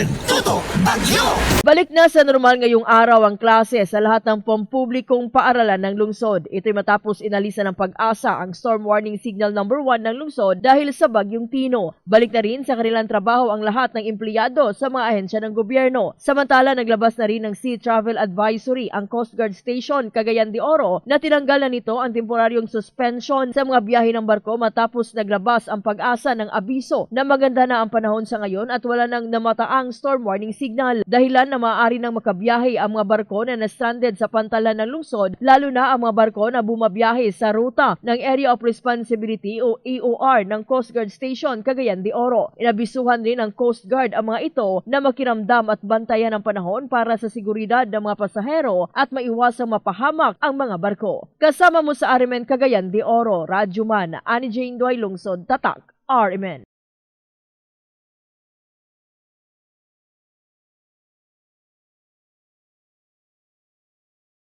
RMN Tutok Bagyo! Balik na sa normal ngayong araw ang klase sa lahat ng pampublikong paaralan ng lungsod. Ito'y matapos inalisan ng pag-asa ang storm warning signal number 1 ng lungsod dahil sa bagyong Tino. Balik na rin sa kanilang trabaho ang lahat ng empleyado sa mga ahensya ng gobyerno. Samantala, naglabas na rin ng Sea Travel Advisory ang Coast Guard Station Cagayan de Oro na tinanggal na nito ang temporaryong suspension sa mga biyahe ng barko matapos naglabas ang pag-asa ng abiso na maganda na ang panahon sa ngayon at wala nang namataang storm warning signal. Dahilan na maaari nang makabiyahe ang mga barko na na-stranded sa pantalan ng lungsod, lalo na ang mga barko na bumabiyahe sa ruta ng Area of Responsibility o EOR ng Coast Guard Station Cagayan de Oro. Inabisuhan rin ng Coast Guard ang mga ito na makiramdam at bantayan ang panahon para sa seguridad ng mga pasahero at maiwasang mapahamak ang mga barko. Kasama mo sa RMN Cagayan de Oro, Radyo Man, Ani Jane Doy Lungsod, Tatak, RMN.